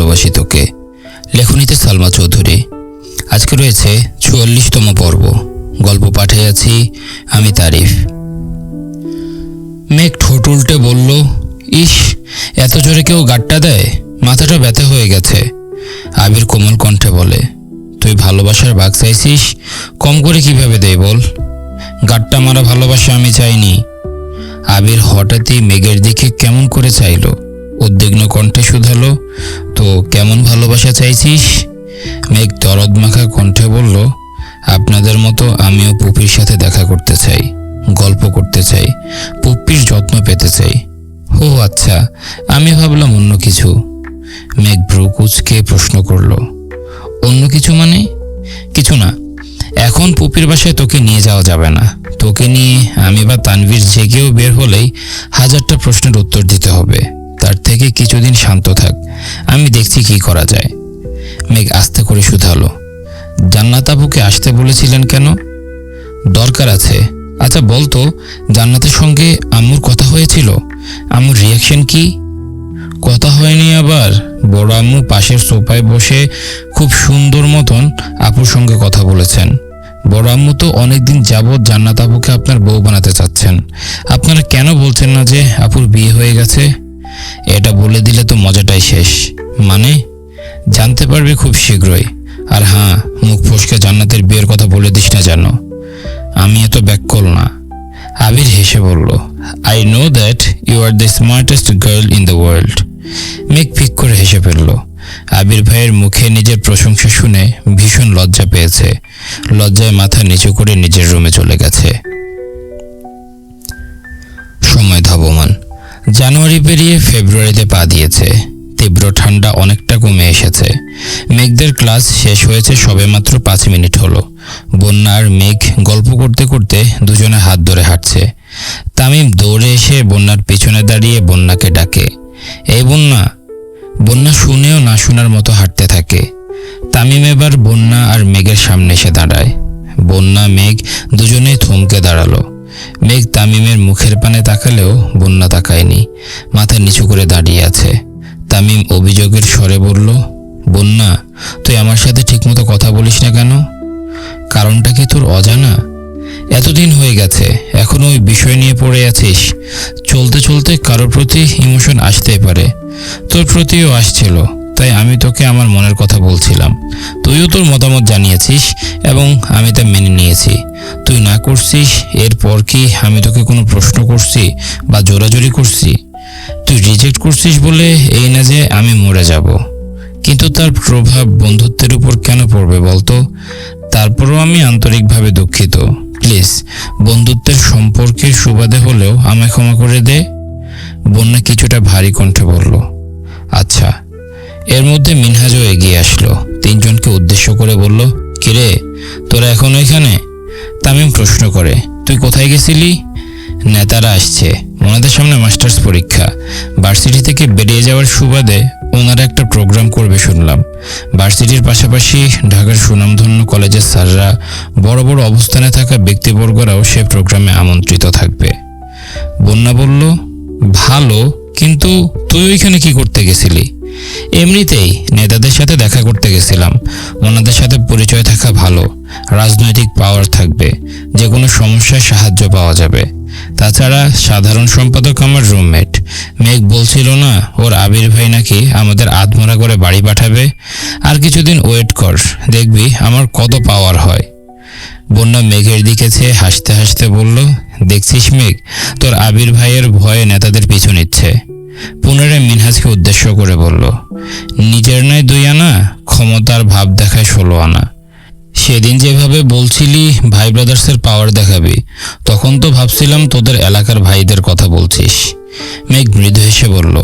ভালোবাসি তোকে। লেখনীতে সালমা চৌধুরী। আজকে রয়েছে চুয়াল্লিশতম পর্ব। গল্প পাঠে আছি আমি তারিফ। মেঘ ঠোঁট উল্টে বলল, ইস, এত জোরে কেউ গাট্টা দেয়? মাথাটা ব্যথা হয়ে গেছে। আবির কোমল কণ্ঠে বলে, তুই ভালোবাসার ভাগ চাইছিস? কম করে কীভাবে দেয় বল? গাট্টা মারা ভালোবাসা আমি চাইনি। আবির হঠাৎই মেঘের দিকে কেমন করে চাইলো। উদ্বিগ্ন কণ্ঠে শুধালো তো কেমন ভালোবাসা চাইছিস? মেঘ দরদ মাখা কণ্ঠে বলল, আপনাদের মতো আমিও পুপির সাথে দেখা করতে চাই, গল্প করতে চাই, পুপ্পির যত্ন পেতে চাই। ও আচ্ছা আমি ভাবলাম অন্য কিছু। মেঘ ভ্রু কুচকে প্রশ্ন করল, অন্য কিছু মানে? কিছু না, এখন পুপির বাসায় তোকে নিয়ে যাওয়া যাবে না। তোকে নিয়ে আমি বা তানভীর জেগেও বের হলেই হাজারটা প্রশ্নের উত্তর দিতে হবে। তার থেকে কিছুদিন শান্ত থাক। আমি দেখছি কি করা যায়। মেঘ আস্তে করে শুধালো। জান্নাত আবুকে আসতে বলেছিলেন কেন? দরকার আছে। আচ্ছা বলতো জান্নাতের সঙ্গে আম্মুর কথা হয়েছিল? আম্মুর রিয়াকশন কি? কথা হয়নি আবার। বড় আম্মু পাশের সোফায় বসে খুব সুন্দর মতন আপুর সঙ্গে কথা বলেছেন। বড় আম্মু তো অনেকদিন যাবৎ জান্নাত আপুকে আপনার বউ বানাতে চাচ্ছেন। আপনারা কেন বলছেন না যে আপুর বিয়ে হয়ে গেছে? এটা বলে দিলে তো মজাটাই শেষ। মানে? জানতে পারবে খুব শীঘ্রই। আর হ্যাঁ মুখ ফসকে জান্নাতের বিয়ের কথা বলে দিস না যেন। আমি এত ব্যাককল না। আবির হেসে বলল I know that you are the smartest girl in the world Megh ফিক করে হেসে ফেলল। আবির ভাইয়ের মুখে নিজের প্রশংসা শুনে ভীষণ লজ্জা পেয়েছে। লজ্জায় মাথা নিচু করে নিজের রুমে চলে গেছে। সময় ধাবমান। জানুয়ারি পেরিয়ে ফেব্রুয়ারিতে পা দিয়েছে। তীব্র ঠান্ডা অনেকটা কমে এসেছে। মেঘদের ক্লাস শেষ হয়েছে সবেমাত্র পাঁচ মিনিট হলো। বন্যা আর মেঘ গল্প করতে করতে দুজনে হাত ধরে হাঁটছে। তামিম দৌড়ে এসে বন্যার পিছনে দাঁড়িয়ে বন্যাকে ডাকে। এই বন্যা! বন্যা শুনেও না শোনার মতো হাঁটতে থাকে। তামিম এবার বন্যা আর মেঘের সামনে এসে দাঁড়ায়। বন্যা, মেঘ দুজনেই থমকে দাঁড়াল। মেঘ তামিমের মুখের পানে তাকালেও বন্যা তাকায়নি, মাথা নিচু করে দাঁড়িয়ে আছে। তামিম অভিযোগের স্বরে বলল, বন্যা, তুই আমার সাথে ঠিকমতো কথা বলিস না কেন? কারণটা কি তোর অজানা? এতদিন হয়ে গেছে, এখনও ওই বিষয় নিয়ে পড়ে আছিস। চলতে চলতে কারোর প্রতি ইমোশন আসতেই পারে। তোর প্রতিও আসছিল, তাই আমি তোকে আমার মনের কথা বলছিলাম। তুইও তোর মতামত জানিয়েছিস এবং আমি তা মেনে নিয়েছি। তুই না করছিস, এরপর কি আমি তোকে কোনো প্রশ্ন করছি বা জোরাজোরি করছি? তুই রিজেক্ট করছিস বলে এই না যে আমি মরে যাব। কিন্তু তার প্রভাব বন্ধুত্বের উপর কেন পড়বে বলতো? তারপরও আমি আন্তরিকভাবে দুঃখিত। প্লিজ, বন্ধুত্বের সম্পর্কের সুবাদে হলেও আমায় ক্ষমা করে দে। বন্যা কিছুটা ভারী কণ্ঠে বলল আচ্ছা। এর মধ্যে মিনহাজও এগিয়ে আসলো। তিনজনকে উদ্দেশ্য করে বলল, কিরে, তোরা এখন এখানে? তামিম প্রশ্ন করে, তুই কোথায় গেছিলি? নেতারা আসছে। ওনাদের সামনে মাস্টার্স পরীক্ষা। ভার্সিটি থেকে বেরিয়ে যাওয়ার সুবাদে ওনারা একটা প্রোগ্রাম করবে শুনলাম। ভার্সিটির পাশাপাশি ঢাকার সুনামধন্য কলেজের স্যাররা বড় বড় অবস্থানে থাকা ব্যক্তিবর্গরাও সে প্রোগ্রামে আমন্ত্রিত থাকবে। বন্যা বলল, ভালো, কিন্তু তুই ওইখানে কি করতে গেছিলি? এমনিতেই নেতাদের সাথে দেখা করতে গেছিলাম। ওনাদের সাথে পরিচয় থাকা ভালো। রাজনৈতিক পাওয়ার থাকবে যে কোনো সমস্যায় সাহায্য পাওয়া যাবে। তাছাড়া সাধারণ সম্পাদক আমার রুমমেট মেঘ বলছিল না, ওর আবির ভাই নাকি আমাদের আধমরা করে বাড়ি পাঠাবে? আর কিছুদিন ওয়েট কর, দেখবি আমার কত পাওয়ার হয়। বন্যা মেঘের দিকে চেয়ে হাসতে হাসতে বলল, দেখছিস মেঘ, তোর আবির ভাইয়ের ভয়ে নেতাদের পিছু নিচ্ছে। পুনরায় মিনহাজকে উদ্দেশ্য করে বলল, নিজের নয় দুই আনা, ক্ষমতার ভাব দেখায় ষোলো আনা। সেদিন যেভাবে বলছিলি, ভাই ব্রাদার্সের পাওয়ার দেখাবি, তখন তো ভাবছিলাম তোদের এলাকার ভাইদের কথা বলছিস। মেঘ মৃদু হেসে বলল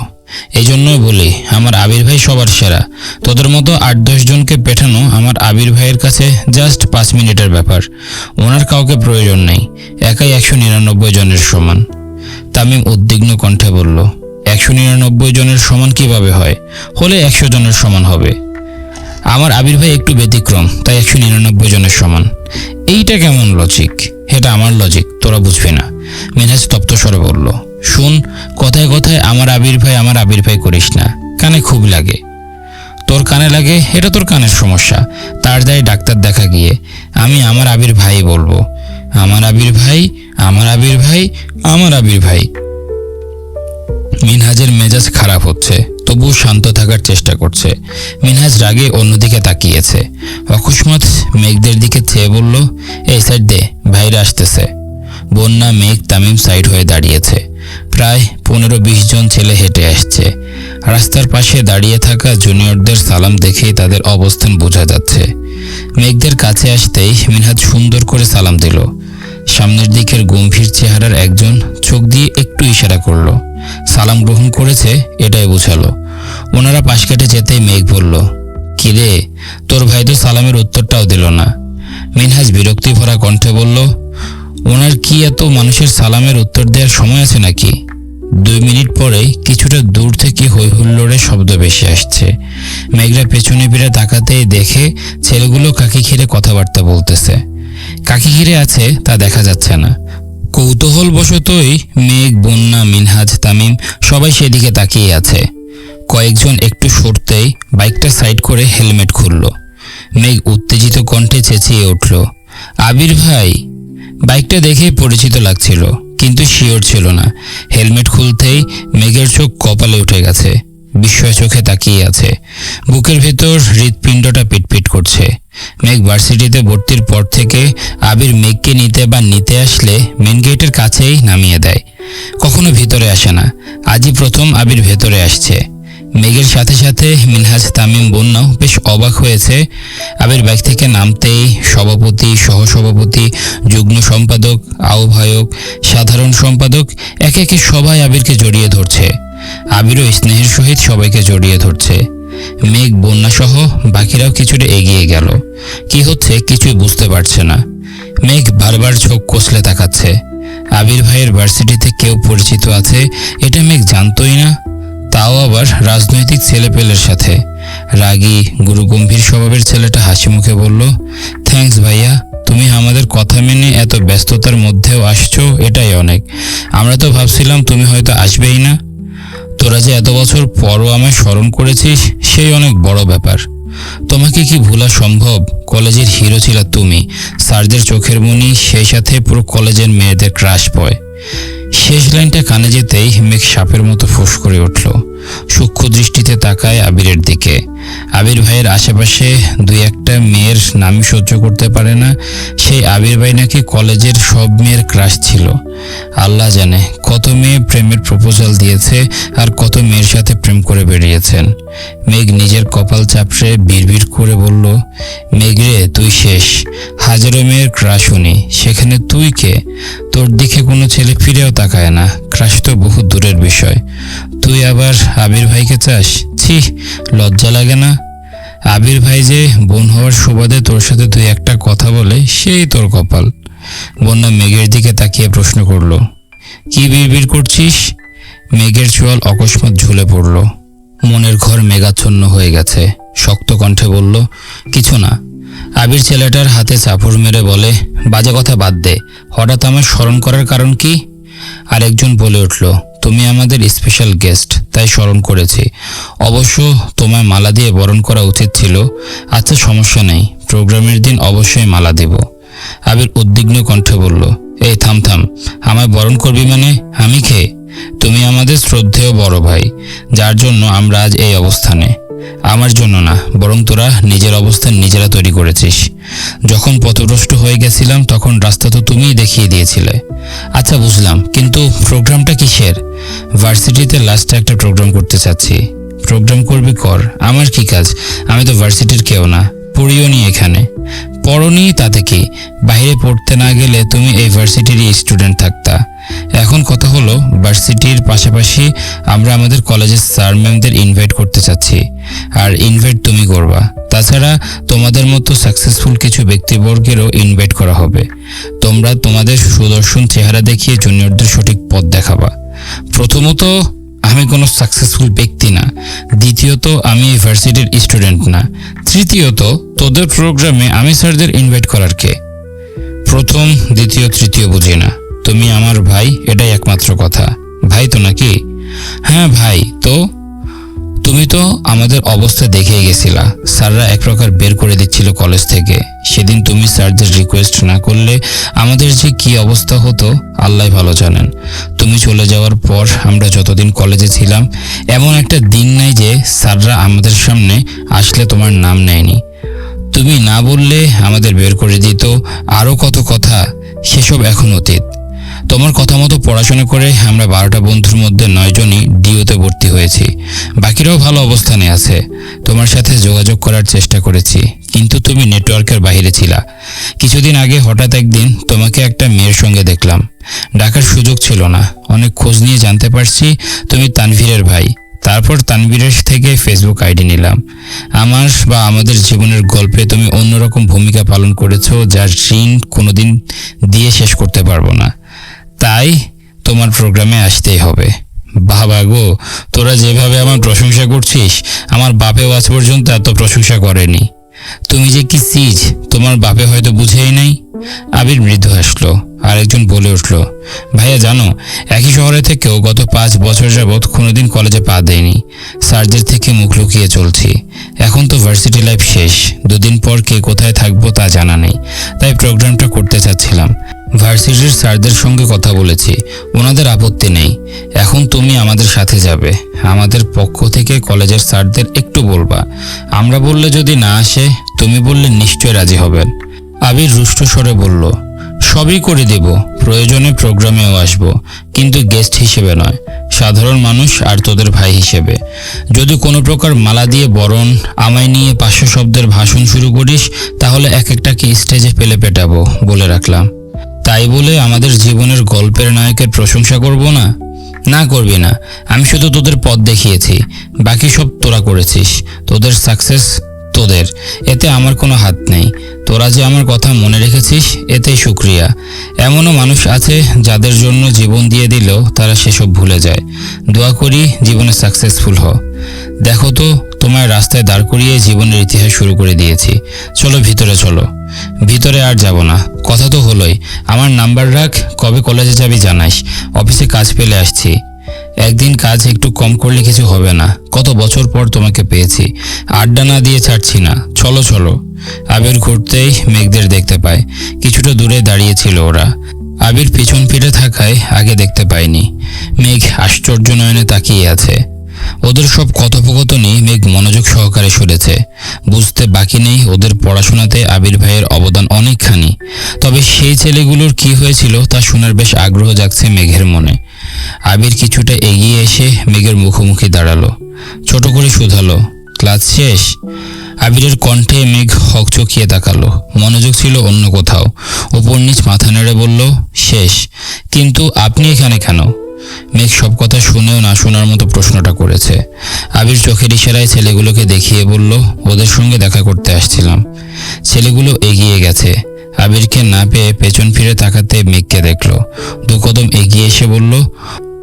এই জন্যই বলি, আমার আবির ভাই সবার সেরা। তোদের মতো আট দশ জনকে পেঠানো আমার আবির ভাইয়ের কাছে জাস্ট পাঁচ মিনিটের ব্যাপার। ওনার কাউকে প্রয়োজন নেই, একাই একশো নিরানব্বই জনের সমান। তামিম উদ্বিগ্ন কণ্ঠে বলল, একশো নিরানব্বই জনের সমান কীভাবে হয়? হলে একশো জনের সমান হবে। আমার আবির ভাই একটু ব্যতিক্রম, তাই একশো নিরানব্বই জনের সমান। এইটা কেমন লজিক এটা আমার লজিক তোরা বুঝবি না। মেনহাজ তপ্ত স্বরে বলল, শুন, কথায় কথায় আমার আবির ভাই আমার আবির ভাই করিস না। কানে খুব লাগে। তোর কানে লাগে? এটা তোর কানের সমস্যা। তার তাড়াতাড়ি ডাক্তার দেখা গিয়ে, আমি আমার আবির ভাই বলব। আমার আবির ভাই আমার আবির ভাই আমার আবির ভাই মিনহাজের মেজাজ খারাপ হচ্ছে। তবুও শান্ত থাকার চেষ্টা করছে। মিনহাজ রাগে অন্যদিকে তাকিয়েছে। অকস্মাৎ মেঘদের দিকে চেয়ে বলল, এই সাইড দে ভাইরা আসতেছে। বন্যা, মেঘ, তামিম সাইড হয়ে দাঁড়িয়েছে। প্রায় পনেরো বিশ জন ছেলে হেঁটে আসছে। রাস্তার পাশে দাঁড়িয়ে থাকা জুনিয়রদের সালাম দেখেই তাদের অবস্থান বোঝা যাচ্ছে। মেঘদের কাছে আসতেই মিনহাজ সুন্দর করে সালাম দিল। সামনের দিকের গম্ভীর চেহারার একজন চোখ দিয়ে একটু ইশারা করল। সালাম গ্রহণ করেছে, এটাই বোঝালো। ওনারা পাশ কেটে যেতেই মেঘ বলল কিরে তোর ভাই তো সালামের উত্তরটাও দিল না। মিনহাজ বিরক্তি ভরা কণ্ঠে বলল, ওনার কি এত মানুষের সালামের উত্তর দেওয়ার সময় আছে নাকি? দুই মিনিট পরেই কিছুটা দূর থেকে হৈ হুল্লোড়ের শব্দ ভেসে আসছে। মেঘরা পেছনে ফিরে তাকাতেই দেখে ছেলেগুলো কাকি ঘিরে কথাবার্তা বলতেছে। কাকি ঘিরে আছে তা দেখা যাচ্ছে না। কৌতূহল বশতই মেঘ, বন্যা, মিনহাজ, তামিম সবাই সেদিকে তাকিয়ে আছে। কয়েকজন একটু সরতেই বাইকটা সাইড করে হেলমেট খুলল। মেঘ উত্তেজিত কণ্ঠে চেঁচিয়ে উঠল, আবির ভাই! বাইকটা দেখেই পরিচিত লাগছিল, কিন্তু শিওর ছিল না। হেলমেট খুলতেই মেঘের চোখ কপালে উঠে গেছে, বিস্ময় চোখে তাকিয়ে আছে। বুকের ভেতর হৃৎপিণ্ডটা পিটপিট করছে। মেঘ ভার্সিটিতে ভর্তির পর থেকে আবির মেঘকে নিতে বা নিতে আসলে মেন গেটের কাছেই নামিয়ে দেয়। কখনো ভিতরে আসে না, আজই প্রথম আবির ভেতরে আসছে। মেঘের সাথে সাথে মিনহাজ তামিম বন্যাও বেশ অবাক হয়েছে। আবির বাইক থেকে নামতেই সভাপতি, সহসভাপতি, যুগ্ম সম্পাদক, আহ্বায়ক, সাধারণ সম্পাদক একে একে সবাই আবিরকে জড়িয়ে ধরছে। আবিরও স্নেহের সহিত সবাইকে জড়িয়ে ধরছে। মেঘ বন্যাসহ বাকিরাও কিছুটা এগিয়ে গেল। কি হচ্ছে কিছুই বুঝতে পারছে না। মেঘ বারবার চোখ কষলে তাকাচ্ছে। আবির ভাইয়ের ভার্সিটিতে কেউ পরিচিত আছে, এটা মেঘ জানতোই না। তাও আবার রাজনৈতিক ছেলেপেলের সাথে। রাগী, গুরুগম্ভীর স্বভাবের ছেলেটা হাসি মুখে বলল থ্যাঙ্কস ভাইয়া, তুমি আমাদের কথা মেনে এত ব্যস্ততার মধ্যেও আসছো, এটাই অনেক। আমরা তো ভাবছিলাম তুমি হয়তো আসবেই না। তোরা যে এত বছর পরও আমায় স্মরণ করেছিস, সেই অনেক বড় ব্যাপার। তোমাকে কি ভোলা সম্ভব? কলেজের হিরো ছিল তুমি। স্যারদের চোখের মনি, সেই সাথে পুরো কলেজের মেয়েদের ক্রাশ পয় শেষ লাইনটা কানে যেতেই মেঘ সাপের মতো ফুস করে উঠল। সূক্ষ্ম দৃষ্টিতে তাকায় আবিরের দিকে। আবির ভাইয়ের আশেপাশে দুই একটা মেয়ের নামই সহ্য করতে পারে না। সেই আবির ভাই নাকি কলেজের সব মেয়ের ক্রাশ ছিল। আল্লাহ জানে কত মেয়ে প্রেমের প্রপোজাল দিয়েছে আর কত মেয়ের সাথে প্রেম করে বেরিয়েছেন মেঘ নিজের কপাল চাপড়ে বিড়বিড় করে বলল, মেঘ রে, তুই শেষ। হাজারো মেয়ের ক্রাশ উনি সেখানে তুই কে? তোর দিকে কোনো ছেলে ফিরেও তাকায় না। ক্রাশ তো বহু দূরের বিষয়। তুই আবার আবির ভাইকে চাস? ছি, লজ্জা লাগে না। আবির ভাই যে বোন হওয়ার সুবাদে তোর সাথে তুই একটা কথা বলে, সেই তোর কপাল। বন্যা মেঘের দিকে তাকিয়ে প্রশ্ন করল, কি বিড়বিড় করছিস? মেঘের চোয়াল অকস্মাৎ ঝুলে পড়ল। মনের ঘর মেঘাচ্ছন্ন হয়ে গেছে। শক্ত কণ্ঠে বলল, কিছু না। আবির ছেলেটার হাতে চাপড় মেরে বলে, বাজে কথা বাদ দে। হঠাৎ আমার স্মরণ করার কারণ কি? আরেকজন বলে উঠল তুমি আমাদের স্পেশাল গেস্ট তাই স্মরণ করেছি। অবশ্য তোমায় মালা দিয়ে বরণ করা উচিত ছিল। আচ্ছা সমস্যা নেই। প্রোগ্রামের দিন অবশ্যই মালা দেব। আবির উদ্বিগ্ন কণ্ঠে বলল, এই, থাম থাম। আমায় বরণ করবি মানে? আমি খেয়ে তুমি আমাদের শ্রদ্ধেয় বড় ভাই। যার জন্য আমরা আজ এই অবস্থানে। আমার জন্য না, বরং তোরা নিজের অবস্থান নিজেরা তৈরি করেছিস। যখন পথভ্রষ্ট হয়ে গেছিলাম, তখন রাস্তা তো তুমিই দেখিয়ে দিয়েছিলে। আচ্ছা বুঝলাম, কিন্তু প্রোগ্রামটা কিসের? ভার্সিটিতে লাস্টে একটা প্রোগ্রাম করতে চাচ্ছি। প্রোগ্রাম করবি কর, আমার কি কাজ? আমি তো ভার্সিটির কেউ না। পড়িও নি এখানে। পড়নি তাতে কি বাইরে পড়তে না গেলে তুমি এই ভার্সিটিরই স্টুডেন্ট থাকতা। এখন কথা হলো ভার্সিটির পাশাপাশি আমরা আমাদের কলেজের স্যার ম্যামদের ইনভাইট করতে চাচ্ছি। আর ইনভাইট তুমি করবা। তাছাড়া তোমাদের মতো সাকসেসফুল কিছু ব্যক্তিবর্গেরও ইনভাইট করা হবে। তোমরা তোমাদের সুদর্শন চেহারা দেখিয়ে জুনিয়রদের সঠিক পথ দেখাবা। প্রথমত আমি কোনো সাকসেসফুল ব্যক্তি না। দ্বিতীয়ত, আমি ইউনিভার্সিটির স্টুডেন্ট না। তৃতীয়ত, তোদের প্রোগ্রামে আমি স্যারদের ইনভাইট করার কে? প্রথম, দ্বিতীয়, তৃতীয় বুঝি না। তুমি আমার ভাই, এটাই একমাত্র কথা। ভাই তো নাকি? হ্যাঁ ভাই। তো তুমি তো আমাদের অবস্থা দেখেই গেছিলা। স্যাররা এক প্রকার বের করে দিচ্ছিল কলেজ থেকে। সেদিন তুমি স্যারদের রিকোয়েস্ট না করলে আমাদের যে কি অবস্থা হতো, আল্লাহ ভালো জানেন। তুমি চলে যাওয়ার পর আমরা যতদিন কলেজে ছিলাম, এমন একটা দিন নাই যে স্যাররা আমাদের সামনে আসলে তোমার নাম নেয়নি। তুমি না বললে আমাদের বের করে দিত। আরও কত কথা, সেসব এখন অতীত। তোমার কথা মতো পড়াশোনা করে আমরা বারোটা বন্ধুর মধ্যে নয়জনই ডিওতে ভর্তি হয়েছি। বাকিরাও ভালো অবস্থানে আছে। তোমার সাথে যোগাযোগ করার চেষ্টা করেছি, কিন্তু তুমি নেটওয়ার্কের বাইরে ছিলা। কিছুদিন আগে হঠাৎ একদিন তোমাকে একটা মেয়ের সঙ্গে দেখলাম। ডাকার সুযোগ ছিল না। অনেক খোঁজ নিয়ে জানতে পারছি তুমি তানভীরের ভাই। তারপর তানবীরের থেকে ফেসবুক আইডি নিলাম। আমার বা আমাদের জীবনের গল্পে তুমি অন্যরকম ভূমিকা পালন করেছ, যার ঋণ কোনোদিন দিয়ে শেষ করতে পারব না। তাই তোমার প্রোগ্রামে আসতেই হবে। বাবা গো, তোরা যেভাবে আমার প্রশংসা করছিস, আমার বাপেও আজ পর্যন্ত এত প্রশংসা করেনি। তুমি যে কি সিজ, তোমার বাপে হয়তো বুঝেই নাই। আবির মৃদু হাসলো, আরেকজন বলে উঠল, ভাইয়া জানো, একই শহরে থেকেও গত পাঁচ বছর যাবৎ কোনোদিন কলেজে পা দেয়নি স্যারদের থেকে মুখ লুকিয়ে চলছি। এখন তো ভার্সিটি লাইফ শেষ। দুদিন পর কে কোথায় থাকব তা জানা নেই। তাই প্রোগ্রামটা করতে চাচ্ছিলাম। ভার্সিটির স্যারদের সঙ্গে কথা বলেছি। ওনাদের আপত্তি নেই। এখন তুমি আমাদের সাথে যাবে। আমাদের পক্ষ থেকে কলেজের স্যারদের একটু বলবা। আমরা বললে যদি না আসে, তুমি বললে নিশ্চয় রাজি হবেন। আবির রুষ্ট স্বরে বলল, সবই করে দেব। প্রয়োজনে প্রোগ্রামেও আসব। কিন্তু গেস্ট হিসেবে নয়। সাধারণ মানুষ আর তোদের ভাই হিসেবে। যদি কোনো প্রকার মালা দিয়ে বরণ, আমায় নিয়ে পাঁচশো শব্দের ভাষণ শুরু করিস, তাহলে এক একটাকে স্টেজে পেলে পেটাবো বলে রাখলাম। তাই বলে আমাদের জীবনের গল্পের নায়কের প্রশংসা করব না? না করবি না। আমি শুধু তোদের পথ দেখিয়েছি। বাকি সব তোরা করেছিস। তোদের সাকসেস তোদের। এতে আমার কোনো হাত নেই। তোরা যে আমার কথা মনে রেখেছিস, এতেই শুক্রিয়া। এমনও মানুষ আছে যাদের জন্য জীবন দিয়ে দিলেও তারা সেসব ভুলে যায়। দোয়া করি জীবনে সাকসেসফুল হ। দেখো তো তোমার রাস্তায় দাঁড় করিয়ে জীবনের ইতিহাস শুরু করে দিয়েছি। চলো ভিতরে চলো। ভিতরে আর যাব না। কথা তো হলোই। আমার নাম্বার রাখ, কবে কলেজে যাবি জানাইস অফিসে কাজ পেলে আসছি। একদিন কাজ একটু কম করলে কিছু হবে না। কত বছর পর তোমাকে পেয়েছি। আড্ডা না দিয়ে ছাড়ছি না। চলো চলো। আবির ঘুরতেই মেঘদের দেখতে পায়। কিছুটা দূরে দাঁড়িয়েছিল ওরা। আবির পিছন ফিরে থাকায় আগে দেখতে পায়নি মেঘ আশ্চর্য নয়নে তাকিয়ে আছে। ওদের সব কথোপকথনই মেঘ মনোযোগ সহকারে শুনেছে। বুঝতে বাকি নেই ওদের পড়াশোনাতে আবির ভাইয়ের অবদান অনেকখানি। তবে সেই ছেলেগুলোর কি হয়েছিল তা শোনার বেশ আগ্রহ জাগছে মেঘের মনে। আবির কিছুটা এগিয়ে এসে মেঘের মুখোমুখি দাঁড়াল। ছোট করে শুধালো, ক্লাস শেষ? আবিরের কণ্ঠে মেঘ হকচকিয়ে তাকালো। মনোযোগ ছিল অন্য কোথাও। ওপর নিচ মাথা নেড়ে বলল, শেষ। কিন্তু আপনি এখানে কেন? মেঘ সব কথা শুনেও না শোনার মতো প্রশ্নটা করেছে। আবির চোখের ইশারায় ছেলেগুলোকে দেখিয়ে বলল, ওদের সঙ্গে দেখা করতে আসছিলাম। ছেলেগুলো এগিয়ে গেছে। আবিরকে না পেয়ে পেছন ফিরে তাকাতে মেঘকে দেখল। দু কদম এগিয়ে এসে বলল,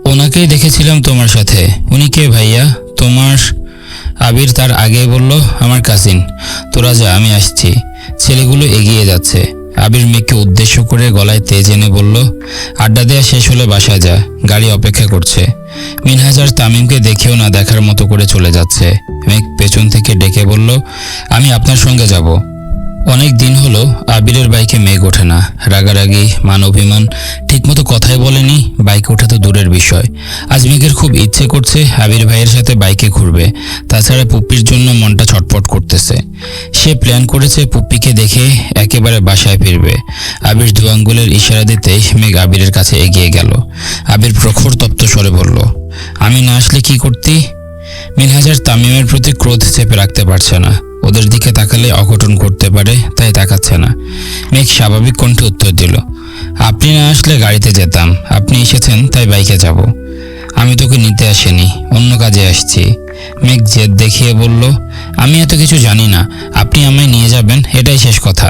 ওনাকেই দেখেছিলাম তোমার সাথে। উনি কে ভাইয়া? তোমার আবির তার আগে বলল, আমার কাজিন তোরা যা, আমি আসছি। ছেলেগুলো এগিয়ে যাচ্ছে। আবির মেয়েকে উদ্দেশ্য করে গলায় তেজ এনে বলল, আড্ডা দেওয়া শেষ হলে বাসায় যা, গাড়ি অপেক্ষা করছে। মিনহাজার তামিমকে দেখেও না দেখার মতো করে চলে যাচ্ছে। মেঘ পেছন থেকে ডেকে বলল, আমি আপনার সঙ্গে যাব। অনেক দিন হলো আবিরের বাইকে মেঘ ওঠে না। রাগারাগি মান অভিমান ঠিকমতো কথাই বলেনি, বাইকে ওঠা তো দূরের বিষয়। আজ মেঘের খুব ইচ্ছে করছে আবির ভাইয়ের সাথে বাইকে ঘুরবে, তাছাড়া পুপ্পির জন্য মনটা ছটফট করতেছে। সে প্ল্যান করেছে পুপ্পিকে দেখে একেবারে বাসায় ফিরবে। আবির দু আঙ্গুলের ইশারা দিতেই মেঘ আবিরের কাছে এগিয়ে গেল। আবির প্রখর তপ্ত স্বরে বলল, আমি না আসলে কি করতি? মিনহাজার তামিমের প্রতি ক্রোধ চেপে রাখতে পারছে না। ওদের দিকে তাকালে অঘটন ঘটতে পারে, তাই তাকাচ্ছে না। মেঘ স্বাভাবিক কণ্ঠে উত্তর দিল, আপনি না আসলে গাড়িতে যেতাম, আপনি এসেছেন, তাই বাইকে যাব। আমি তোকে নিতে আসিনি, অন্য কাজে আসছি। মেঘ জেদ দেখিয়ে বলল, আমি এত কিছু জানি না, আপনি আমায় নিয়ে যাবেন, এটাই শেষ কথা।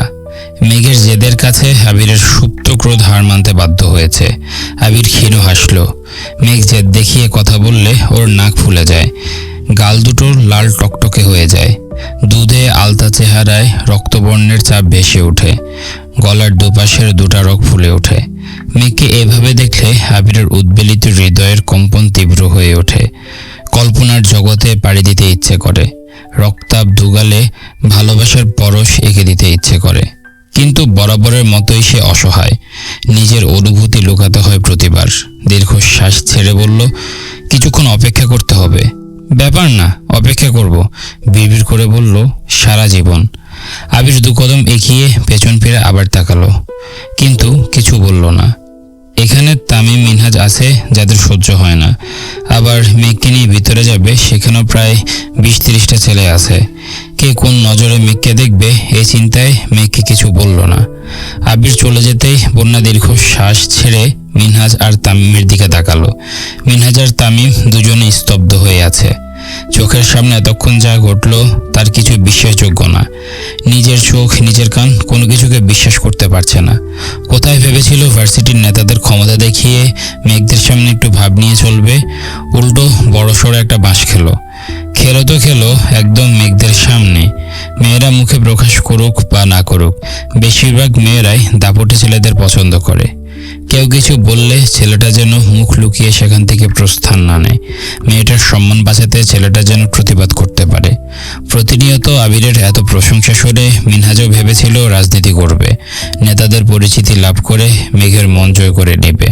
মেঘের জেদের কাছে আবিরের সুপ্ত ক্রোধ হার মানতে বাধ্য হয়েছে। আবির ক্ষীণ হাসল। মেঘ জেদ দেখিয়ে কথা বললে ওর নাক ফুলে যায়। গাল দুটো লাল টকটকে হয়ে যায়। দুধে আলতা চেহারায় রক্তবর্ণের চাপ ভেসে ওঠে। গলার দুপাশের দুটা রক ফুলে ওঠে। মেঘকে এভাবে দেখলে আবিরের উদ্বেলিত হৃদয়ের কম্পন তীব্র হয়ে ওঠে। কল্পনার জগতে পাড়ি দিতে ইচ্ছে করে। রক্তাপ দুগালে ভালোবাসার পরশ এঁকে দিতে ইচ্ছে করে। কিন্তু বরাবরের মতোই সে অসহায়। নিজের অনুভূতি লুকাতে হয় প্রতিবার। দীর্ঘশ্বাস ছেড়ে বলল, কিছুক্ষণ অপেক্ষা করতে হবে। ব্যাপার না, অপেক্ষা করব। বিড়বিড় করে বলল, সারা জীবন। আবির দু কদম এগিয়ে পেছন ফিরে আবার তাকালো। কিন্তু কিছু বলল না। এখানে তামিম মিনহাজ আছে, যাদের সহ্য হয় না। আবার মেঘকে নিয়ে ভিতরে যাবে, সেখানেও প্রায় বিশ তিরিশটা ছেলে আছে। কে কোন নজরে মেঘকে দেখবে এই চিন্তায় মেঘকে কিছু বলল না। আবির চলে যেতেই বন্যা দীর্ঘ শ্বাস ছেড়ে মিনহাজ আর তামিমের দিকে তাকালো। মিনহাজ আর তামিম দুজনে স্তব্ধ হয়ে আছে। চোখের সামনে এতক্ষণ যা ঘটলো, তার কিছু বিশ্বাসযোগ্য না। নিজের চোখ, নিজের কান কোনো কিছুকে বিশ্বাস করতে পারছে না। কোথায় ভেবেছিল ভার্সিটির নেতাদের ক্ষমতা দেখিয়ে মেঘদের সামনে একটু ভাব নিয়ে চলবে? উল্টো বড়সড় একটা বাঁশ খেলো। খেলো তো খেলো, একদম মেঘদের সামনে। মেয়েরা মুখে প্রকাশ করুক বা না করুক, বেশিরভাগ মেয়েরাই দাপটে ছেলেদের পছন্দ করে। কেউ কিছু বললে ছেলেটা যেন মুখ লুকিয়ে সেখান থেকে প্রস্থান না নেয়। মেয়েটার সম্মান বাঁচাতে ছেলেটা যেন প্রতিবাদ করতে পারে। প্রতিনিয়ত আবিরের এত প্রশংসা শুনে মিনহাজও ভেবেছিল রাজনীতি করবে। নেতাদের পরিচিতি লাভ করে মেঘের মন জয় করে নেবে।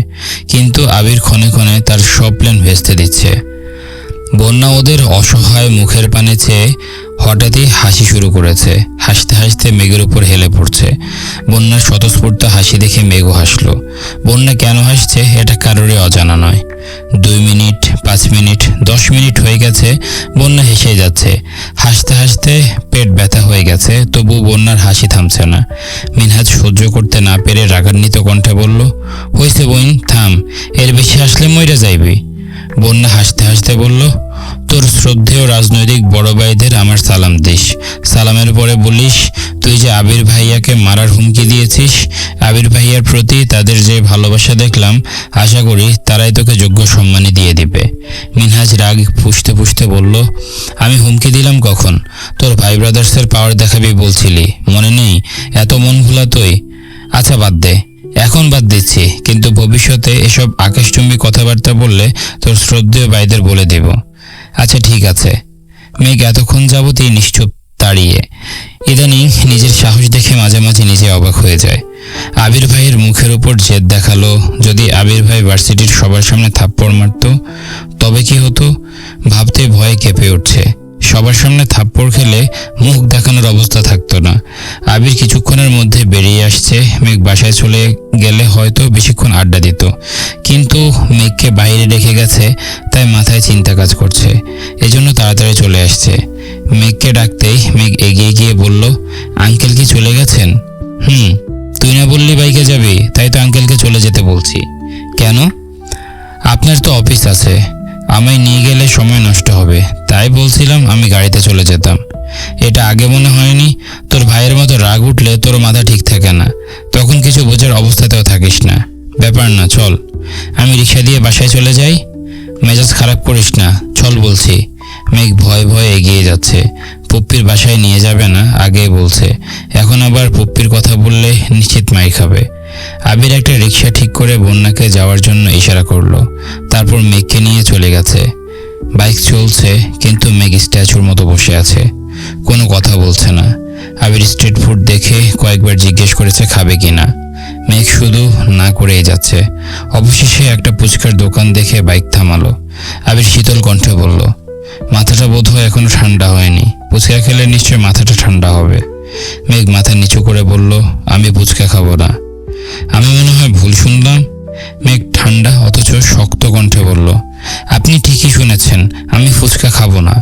কিন্তু আবির ক্ষণে ক্ষণে তার সব প্ল্যান ভেস্তে দিচ্ছে। বন্যা ওদের অসহায় মুখের পানে চেয়ে হঠাৎই হাসি শুরু করেছে। হাসতে হাসতে মেঘের উপর হেলে পড়ছে। বন্যার স্বতঃস্ফূর্ত হাসি দেখে মেঘও হাসলো। বন্যা কেন হাসছে, এটা কারোরই অজানা নয়। দুই মিনিট, পাঁচ মিনিট, দশ মিনিট হয়ে গেছে, বন্যা হেসে যাচ্ছে। হাসতে হাসতে পেট ব্যথা হয়ে গেছে তবু বন্যার হাসি থামছে না। মিনহাজ সহ্য করতে না পেরে রাগান্বিত কণ্ঠে বলল হয়েছে বইন, থাম, এর বেশি হাসলে মইরা যাইবি? বন্যা হাসতে হাসতে বলল তোর শ্রদ্ধেয় রাজনৈতিক বড় ভাইদের আমার সালাম দিস। সালামের পরে বলিস, তুই যে আবির ভাইয়াকে মারার হুমকি দিয়েছিস, আবির ভাইয়ার প্রতি তাদের যে ভালোবাসা দেখলাম, আশা করি তারাই তোকে যোগ্য সম্মানই দিয়ে দিবে। মিনহাজ রাগ পুষতে পুষতে বলল, আমি হুমকি দিলাম কখন? তোর ভাই ব্রাদার্সের পাওয়ার দেখাবি বলছিলি। মনে নেই, এত মন ভোলা তুই। আচ্ছা বাদ দে, এখন বাদ দিচ্ছি, কিন্তু ভবিষ্যতে এসব আকাশচুম্বী কথাবার্তা বললে তোর শ্রদ্ধেয় ভাইদের বলে দেব। আচ্ছা ঠিক আছে। মেঘ এতক্ষণ যাবতই নিশ্চুপ দাঁড়িয়ে। ইদানিং নিজের সাহস দেখে মাঝে মাঝে নিজে অবাক হয়ে যায়। আবির ভাইয়ের মুখের উপর জেদ দেখাল, যদি আবির ভাই ভার্সিটির সবার সামনে থাপ্পড় মারতো, তবে কি হতো? ভাবতে ভয়ে কেঁপে উঠছে। সবার সামনে থাপ্পড় খেলে মুখ দেখানোর অবস্থা থাকতো না। আবির কিছুক্ষণের মধ্যে বেরিয়ে আসছে। মেঘ বাসায় চলে গেলে হয়তো বেশিক্ষণ আড্ডা দিত। কিন্তু মেঘকে বাইরে রেখে গেছে, তাই মাথায় চিন্তা কাজ করছে। এজন্য তাড়াতাড়ি চলে আসছে। মেঘকে ডাকতেই মেঘ এগিয়ে গিয়ে বলল, আঙ্কেল কি চলে গেছেন? হুম, তুই না বললি বাইকে যাবি, তাই তো আঙ্কেলকে চলে যেতে বলছি। কেন? আপনার তো অফিস আছে। আমায় নিয়ে গেলে সময় নষ্ট হবে। তাই বলছিলাম আমি গাড়িতে চলে যেতাম। এটা আগে মনে হয়নি। তোর ভাইয়ের মতো রাগ উঠলে তোর মাথা ঠিক থাকে না। তখন কিছু বোঝার অবস্থাতেও থাকিস না। ব্যাপার না, চল। আমি রিক্সা দিয়ে বাসায় চলে যাই। মেজাজ খারাপ করিস না, চল বলছি। মেঘ ভয়ে ভয়ে এগিয়ে যাচ্ছে। পুপ্পির বাসায় নিয়ে যাবে না আগে বলছে। এখন আবার পুপ্পির কথা বললে নিশ্চিত মাই খাবে আবির একটা রিক্সা ঠিক করে বন্যাকে যাওয়ার জন্য ইশারা করল। তারপর মেঘকে নিয়ে চলে গেছে। বাইক চলছে, কিন্তু মেঘ স্ট্যাচুর মতো বসে আছে। কোনো কথা বলছে না। আবির স্ট্রিট ফুড দেখে কয়েকবার জিজ্ঞেস করেছে খাবে কিনা। মেঘ শুধু না করেই যাচ্ছে। অবশেষে একটা ফুচকার দোকান দেখে বাইক থামালো। আবির শীতল কণ্ঠে বলল, মাথাটা বোধহয় এখনও ঠান্ডা হয়নি। ফুচকা খেলে নিশ্চয় মাথাটা ঠান্ডা হবে। মেঘ মাথা নিচু করে বলল, আমি ফুচকা খাব না। আমি মনে হয় ভুল শুনলাম। মেঘ ঠান্ডা, অথচ শক্ত কণ্ঠে বলল, আপনি ঠিকই শুনেছেন, আমি ফুচকা খাব না।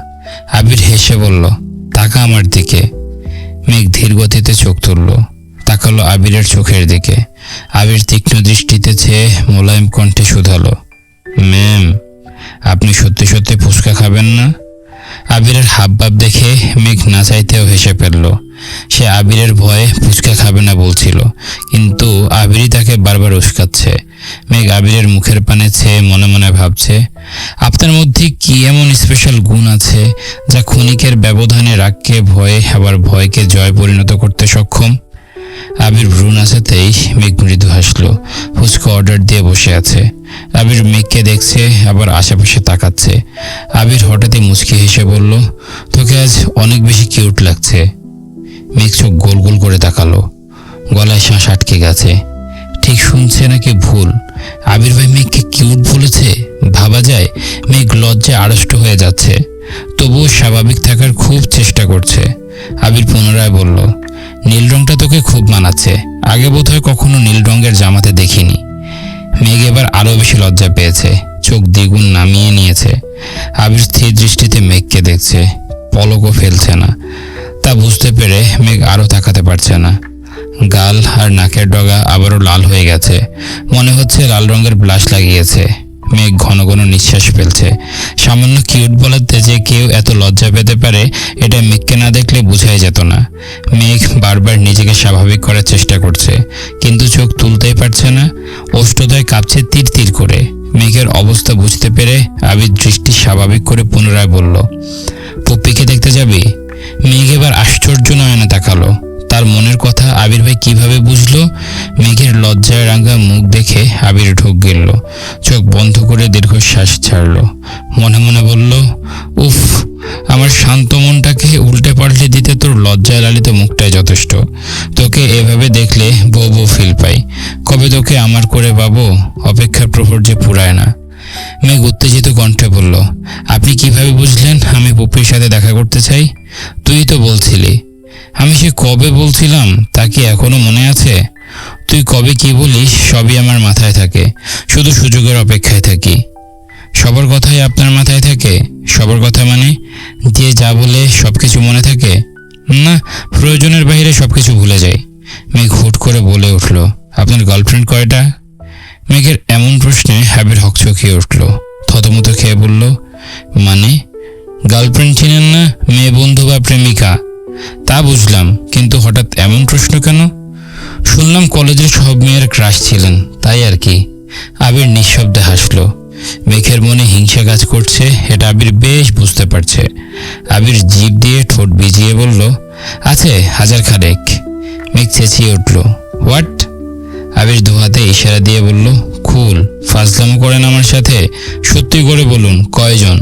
আবির হেসে বলল, তাকা আমার দিকে। মেঘ ধীর গতিতে চোখ তুলল, তাকালো আবিরের চোখের দিকে। আবির তীক্ষ্ণ দৃষ্টিতে চেয়ে মোলায়েম কণ্ঠে শুধালো, ম্যাম, আপনি সত্যি সত্যি ফুচকা খাবেন না? আবিরের হাবভাব দেখে মেঘ না চাইতেও হেসে ফেলল সে আবিরের ভয়ে ফুচকা খাবে না বলছিল। কিন্তু আবিরই তাকে বারবার উস্কাচ্ছে। মেঘ আবিরের মুখের পানে চেয়ে মনে মনে ভাবছে, আপনার মধ্যে কি এমন স্পেশাল গুণ আছে যা ক্ষণিকের ব্যবধানে রাগকে, ভয়ে, আবার ভয়কে জয় পরিণত করতে সক্ষম? আবির ভ্রূণ আসাতেই মেঘ মৃদু হাসলো, ফুচকা অর্ডার দিয়ে বসে আছে। আবির মেঘকে দেখছে, আবার আশেপাশে তাকাচ্ছে। আবির হঠাৎই মুচকি হেসে বলল, তোকে আজ অনেক বেশি কিউট লাগছে। মেঘ চোখ গোল গোল করে তাকালো। গলায় শ্বাস আটকে গেছে। ঠিক শুনছে নাকি ভুল? আবির ভাই মেঘকে কিউট বলেছে? ভাবা যায়, মেঘ লজ্জায় আড়ষ্ট হয়ে যাচ্ছে। তবুও স্বাভাবিক থাকার খুব চেষ্টা করছে। আবির পুনরায় বলল, নীল রংটা তোকে খুব মানাচ্ছে। আগে বোধহয় কখনো নীল রঙের জামাতে দেখিনি। মেঘ এবার আরও বেশি লজ্জা পেয়েছে। চোখ দ্বিগুণ নামিয়ে নিয়েছে। আবির স্থির দৃষ্টিতে মেঘকে দেখছে। পলকও ফেলছে না। তা বুঝতে পেরে মেঘ আরও তাকাতে পারছে না। গাল আর নাকের ডগা আবারও লাল হয়ে গেছে। মনে হচ্ছে লাল রঙের ব্লাশ লাগিয়েছে। মেঘ ঘন ঘন নিঃশ্বাস ফেলছে। সামান্য কিউট বলাতে যে কেউ এত লজ্জা পেতে পারে, এটা মেঘকে না দেখলে বোঝাই যেত না। মেঘ বারবার নিজেকে স্বাভাবিক করার চেষ্টা করছে, কিন্তু চোখ তুলতেই পারছে না। অষ্টদয় কাঁপছে তীর তীর করে। মেঘের অবস্থা বুঝতে পেরে আবির দৃষ্টি স্বাভাবিক করে পুনরায় বলল, পপ্পিকে দেখতে যাবি? মেঘ এবার আশ্চর্য নয়নে তাকালো। তার মনের কথা আবির ভাই কীভাবে বুঝলো? মেঘের লজ্জায় রাঙা মুখ দেখে আবির ঢোক গেল। চোখ বন্ধ করে দীর্ঘশ্বাস ছাড়ল। মনে মনে বলল, উফ, আমার শান্ত মনটাকে উল্টে পাল্টে দিতে তোর লজ্জায় লালিত মুখটাই যথেষ্ট। তোকে এভাবে দেখলে বউ বউ ফিল পাই। কবে তোকে আমার করে পাবো? অপেক্ষার প্রহর যে পুরায় না। মেঘ উত্তেজিত কণ্ঠে বলল, আপনি কীভাবে বুঝলেন আমি পুপির সাথে দেখা করতে চাই? তুই তো বলছিলি। আমি সে কবে বলছিলাম তা কি এখনও মনে আছে? তুই কবে কি বলিস সবই আমার মাথায় থাকে, শুধু সুযোগের অপেক্ষায় থাকি। সবার কথাই আপনার মাথায় থাকে, সবার কথা মানে যে যা বলে সব কিছু মনে থাকে? না, প্রয়োজনের বাইরে সব কিছু ভুলে যায় মেঘ হুট করে বলে উঠল, আপনার গার্লফ্রেন্ড কয়টা? মেঘের এমন প্রশ্নে হ্যাবির হকচকিয়ে উঠল, থতমত খেয়ে বলল মানে? গার্লফ্রেন্ড ছিলেন না, মেয়ে বন্ধু বা প্রেমিকা। তা বুঝলাম, কিন্তু হঠাৎ এমন প্রশ্ন কেন? শুনলাম কলেজের সব মেয়ের ক্রাশ ছিলেন, তাই আর কি। আবির নিঃশব্দে হাসলো। মেঘের মনে হিংসা কাজ করছে, এটা আবির বেশ বুঝতে পারছে। আবির জিভ দিয়ে ঠোঁট ভিজিয়ে বলল, আছে, হাজার খানেক। মেঘ চেঁচিয়ে উঠল, হোয়াট? আবির দুহাতে ইশারা দিয়ে বলল, খুল, ফাজলামো করেন আমার সাথে। সত্যি করে বলুন, কয়জন?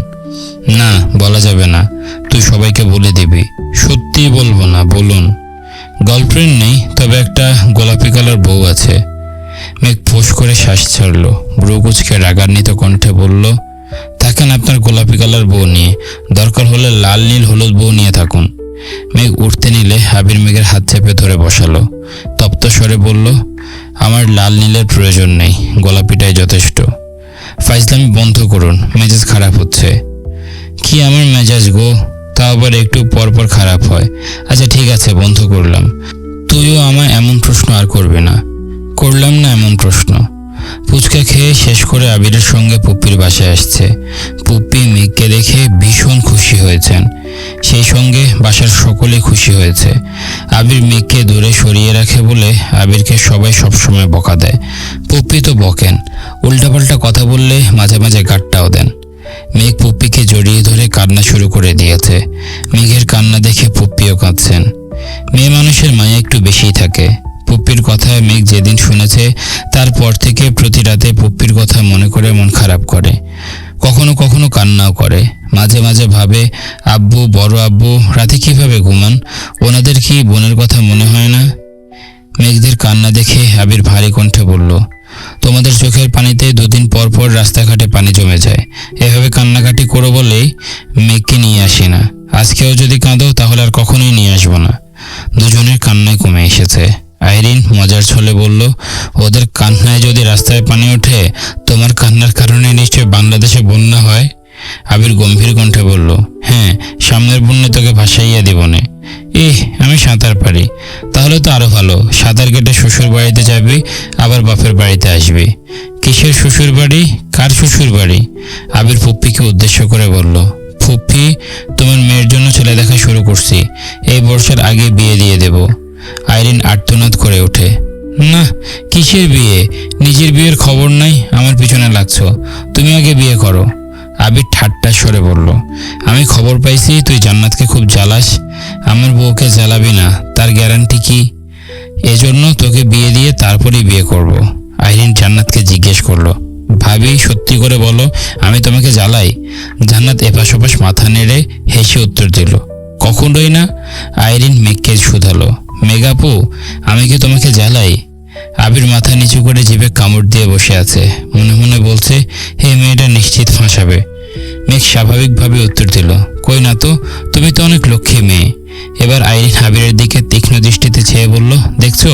না, বলা যাবে না। তুই সবাইকে বলে দিবি। সত্যি বলব না, বলুন। গার্লফ্রেন্ড নেই, তবে একটা গোলাপি কালার বউ আছে। মেঘ ফোঁস করে শ্বাস ছাড়ল। ব্রুকুচকে রাগান্বিত কণ্ঠে বলল, থাকেন আপনার গোলাপি কালার বউ নিয়ে। দরকার হলে লাল, নীল, হলুদ বউ নিয়ে থাকুন। মেঘ উঠতে নিলে হাবির মেঘের হাত চেপে ধরে বসালো। তপ্ত স্বরে বলল, আমার লাল, নীলের প্রয়োজন নেই। গোলাপিটাই যথেষ্ট। ফাইজলামি বন্ধ করুন। মেজাজ খারাপ হচ্ছে। কি আমার মেজাজ গো তা আবার একটু পর পর খারাপ হয়। আচ্ছা ঠিক আছে, বন্ধ করলাম। তুইও আমায় এমন প্রশ্ন আর করবে না। করলাম না এমন প্রশ্ন। ফুচকা খেয়ে শেষ করে আবিরের সঙ্গে পুপ্পির বাসায় আসছে। পুপ্পি মেঘকে দেখে ভীষণ খুশি হয়েছেন। সেই সঙ্গে বাসার সকলে খুশি হয়েছে। আবির মেঘকে দূরে সরিয়ে রাখে বলে আবিরকে সবাই সবসময় বকা দেয়। পুপ্পি তো বকেন। উল্টাপাল্টা কথা বললে মাঝে মাঝে গাটটাও দেন। মেঘ পুপ্পিকে জড়িয়ে ধরে কান্না শুরু করে দিয়েছে। মেঘের কান্না দেখে পুপ্পিও কাঁদছেন। মেয়ে মানুষের মায়া একটু বেশিই থাকে। পুপ্পির কথা মেঘ যেদিন শুনেছে তারপর থেকে প্রতি রাতে পুপ্পির কথা মনে করে মন খারাপ করে। কখনো কখনো কান্নাও করে। মাঝে মাঝে ভাবে, আব্বু, বড় আব্বু, রাতে কীভাবে ঘুমান? ওনাদের কি বোনের কথা মনে হয় না? মেঘদের কান্না দেখে আবির ভারী কণ্ঠে বলল তোমাদের চোখের পানিতে দুদিন পর পর রাস্তাঘাটে পানি জমে যায়। এভাবে কান্নাকাটি করো বলেই মেঘকে নিয়ে আসি না। আজকেও যদি কাঁদো, তাহলে আর কখনোই নিয়ে আসব না। দুজনের কান্নায় কমে এসেছে। আইরিন মজার ছলে বলল, ওদের কান্নায় যদি রাস্তায় পানি ওঠে, তোমার কান্নার কারণে নিশ্চয় বাংলাদেশে বন্যা হয়? আবির গম্ভীর কণ্ঠে বলল হ্যাঁ সামনের বন্যে তোকে ভাসাইয়া দিবনে এহ আমি সাঁতার পারি। তাহলে তো আরও ভালো। সাঁতার কেটে শ্বশুর বাড়িতে যাবি, আবার বাপের বাড়িতে আসবি। কিসের শ্বশুর বাড়ি? কার শ্বশুর বাড়ি? আবির ফুপ্পিকে উদ্দেশ্য করে বলল, ফুপ্পি, তোমার মেয়ের জন্য ছেলে দেখা শুরু করছি। এই বর্ষার আগে বিয়ে দিয়ে দেব। আইরিন আর্তনাদ করে ওঠে, না, কিসের বিয়ে? নিজের বিয়ের খবর নাই, আমার পিছনে লাগছো। তুমি আগে বিয়ে করো। আবির ঠাট্টা সরে বলল আমি খবর পাইছি, তুই জান্নাতকে খুব জ্বালাস। আমার বউকে জ্বালাবি না, তার গ্যারান্টি কি? এজন্য তোকে বিয়ে দিয়ে তারপরেই বিয়ে করব। আইরিন জান্নাতকে জিজ্ঞেস করল, ভাবি, সত্যি করে বলো, আমি তোমাকে জ্বালাই? জান্নাত এপাশ ওপাশ মাথা নেড়ে হেসে উত্তর দিল, কখনোই না। আইরিন মেঘকে শুধালো মেগাপু আমি কি তোমাকে জ্বালাই? আবির মাথা নিচু করে জিভে কামড় দিয়ে বসে আছে। মনে মনে বলছে, হে মেয়েটা নিশ্চিত ফাঁসাবে। মেঘ স্বাভাবিকভাবে উত্তর দিল, কই না তো, তুমি তো অনেক লক্ষ্মী মেয়ে। এবার আইরিন আবিরের দিকে তীক্ষ্ণ দৃষ্টিতে চেয়ে বলল, দেখছ,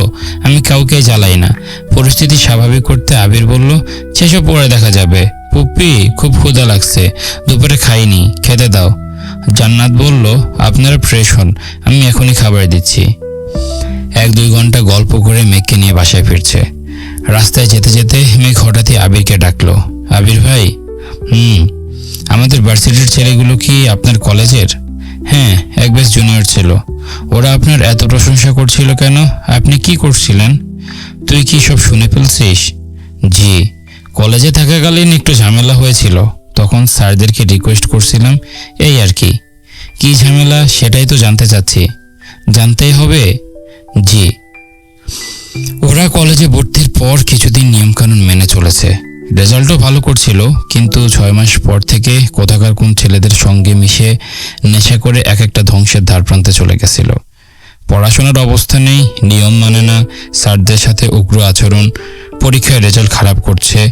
আমি কাউকে জ্বালাই না। পরিস্থিতি স্বাভাবিক করতে আবির বলল, সেসব পরে দেখা যাবে। পুপ্পি, খুব ক্ষুধা লাগছে। দুপুরে খাইনি, খেতে দাও। জান্নাত বলল, আপনারা ফ্রেশ হন, আমি এখনই খাবার দিচ্ছি। এক দুই ঘণ্টা গল্প করে মেঘকে নিয়ে বাসায় ফিরছে। রাস্তায় যেতে যেতে মেঘ হঠাৎই আবিরকে ডাকলো। আবির ভাই, হুম, আমাদের ভার্সিটির ছেলেগুলো কি আপনার কলেজের? হ্যাঁ এক বেশ জুনিয়র ছিল। ওরা আপনার এত প্রশংসা করছিল কেন? আপনি কি করছিলেন? তুই কি সব শুনে ফেলছিস? জি, কলেজে থাকাকালীন একটু ঝামেলা হয়েছিল। তখন স্যারদেরকে রিকোয়েস্ট করছিলাম, এই আর কি। কি ঝামেলা? সেটাই তো জানতে চাচ্ছি। জানতেই হবে জি ওরা কলেজে ভর্তির পর কিছুদিন নিয়মকানুন মেনে চলেছে। রেজাল্টও ভালো করছিল, কিন্তু ছয় মাস পর থেকে কোথাকার কোন ছেলেদের সঙ্গে মিশে নেশা করে এক একটা ধ্বংসের ধারপ্রান্তে চলে গেছিল। পড়াশোনার অবস্থা নেই, নিয়ম মানে না, স্যারদের সাথে উগ্র আচরণ, পরীক্ষায় রেজাল্ট খারাপ করছে।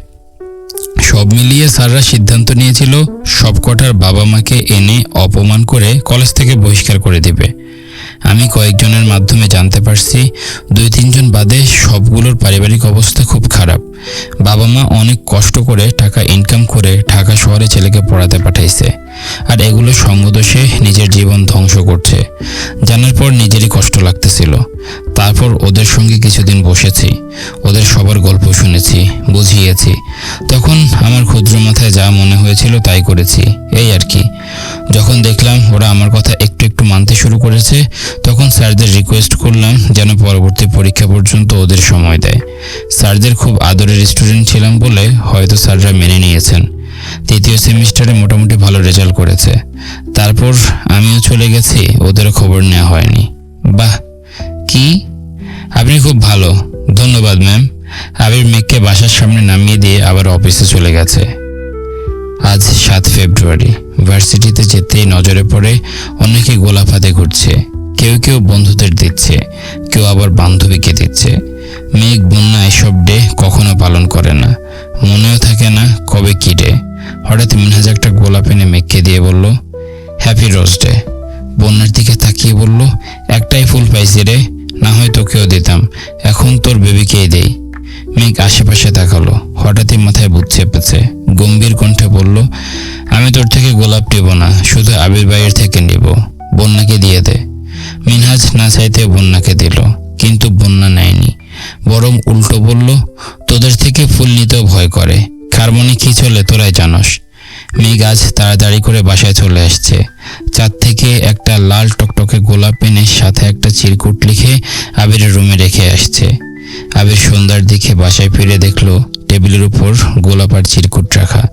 সব মিলিয়ে স্যাররা সিদ্ধান্ত নিয়েছিল, সবকটার বাবা মাকে এনে অপমান করে কলেজ থেকে বহিষ্কার করে দিবে। আমি কয়েকজনের মাধ্যমে জানতে পারছি, দুই তিনজন বাদে সবগুলোর পারিবারিক অবস্থা খুব খারাপ। বাবা মা অনেক কষ্ট করে টাকা ইনকাম করে ঢাকা শহরে ছেলেকে পড়াতে পাঠাইছে। আর এগুলো সঙ্গদোষে নিজের জীবন ধ্বংস করছে। জানার পর নিজেরই কষ্ট লাগতেছিল। তারপর ওদের সঙ্গে কিছুদিন বসেছি। ওদের সবার গল্প শুনেছি, বুঝিয়েছি। তখন আমার ক্ষুদ্র মাথায় যা মনে হয়েছিল তাই করেছি। এই আর কি। যখন দেখলাম ওরা আমার কথা একটু একটু মানতে শুরু করেছে, তখন স্যারদের রিকোয়েস্ট করলাম যেন পরবর্তী পরীক্ষা পর্যন্ত ওদের সময় দেয়। স্যারদের খুব আদরের স্টুডেন্ট ছিলাম বলে হয়তো স্যাররা মেনে নিয়েছেন। তৃতীয় সেমিস্টারে মোটামুটি ভালো রেজাল্ট করেছে। তারপর আমিও চলে গেছি, ওদেরও খবর নেওয়া হয়নি। বাহ, কি? আপনি খুব ভালো। ধন্যবাদ, ম্যাম। আবির মেঘকে বাসার সামনে নামিয়ে দিয়ে আবার অফিসে চলে গেছে। আজ সাত ফেব্রুয়ারি। ভার্সিটিতে যেতেই নজরে পড়ে অনেকে গোলাপ হাতে ঘুরছে। কেউ কেউ বন্ধুদের দিচ্ছে কেউ আবার বান্ধবীকে দিচ্ছে মেঘ বন্যা এসব ডে কখনো পালন করে না। মনেও থাকে না কবে কি ডে। হঠাৎ মিনহাজ একটা গোলাপ এনে মেঘকে দিয়ে বলল হ্যাপি রোজ ডে বন্যার দিকে তাকিয়ে বলল, একটাই ফুল পাইছি রে, না হয় তোকেও দিতাম, এখন তোর বেবিকেই দেই। মেঘ আশেপাশে তাকালো, হঠাৎই মাথায় বুধ চেপেছে, গম্ভীর কণ্ঠে বলল, আমি তোর থেকে গোলাপ নেব না, শুধু আবির বাইয়ের থেকে নিব, বন্যাকে দিয়ে দে। মিনহাজ না চাইতে বন্যাকে দিল, কিন্তু বন্যা নেয়নি, বরং উল্টো বলল, তোদের থেকে ফুল নিতেও ভয় করে। কারমনি কি চলে তোরাই জানস। মেঘ আজ তাড়াতাড়ি করে বাসায় চলে আসছে। চাঁদ থেকে একটা লাল টকটকে গোলাপ এনে সাথে একটা চিরকুট লিখে আবিরের রুমে রেখে আসছে। আবির সন্ধ্যার দিকে বাসায় ফিরে দেখল টেবিলের উপর গোলাপ আর চিরকুট রাখা।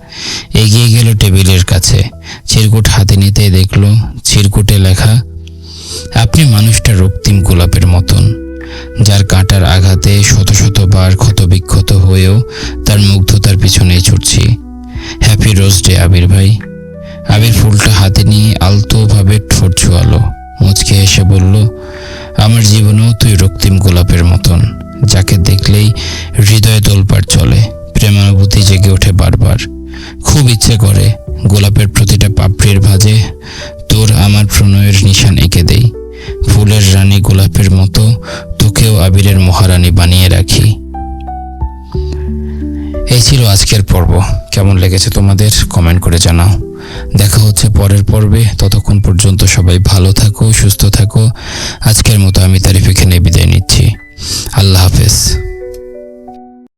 এগিয়ে গেল টেবিলের কাছে। চিরকুট হাতে নিতে দেখল চিরকুটে লেখা, আপনি মানুষটা রক্তিম গোলাপের মতন। যার কাঁটার আঘাতে শত শতবার ক্ষতবিক্ষত হয়েও তার মুগ্ধতার পিছনে ছুটছি। হ্যাপি রোজ ডে, আবির ভাই। আবির ফুলটা হাতে নিয়ে আলতোভাবে ঠোঁট ছোয়ালো মুচকে এসে বলল, আমার জীবনেও তুই রক্তিম গোলাপের মতন, যাকে দেখলেই হৃদয়ে দোলপার চলে, প্রেমানুভূতি জেগে ওঠে বারবার। খুব ইচ্ছে করে গোলাপের প্রতিটা পাপড়ির ভাঁজে তোর আমার প্রণয়ের নিশান এঁকে দেই। ফুলের রানী গোলাপের মতো তোকেও আবিরের মহারানী বানিয়ে রাখি। এই ছিল আজকের পর্ব। কেমন লেগেছে তোমাদের? কমেন্ট করে জানাও। দেখা হচ্ছে পরের পর্বে। ততক্ষণ পর্যন্ত সবাই ভালো থাকো, সুস্থ থাকো। আজকের মতো আমি তারিফেখানে বিদায় নিচ্ছি। আল্লাহ হাফেজ।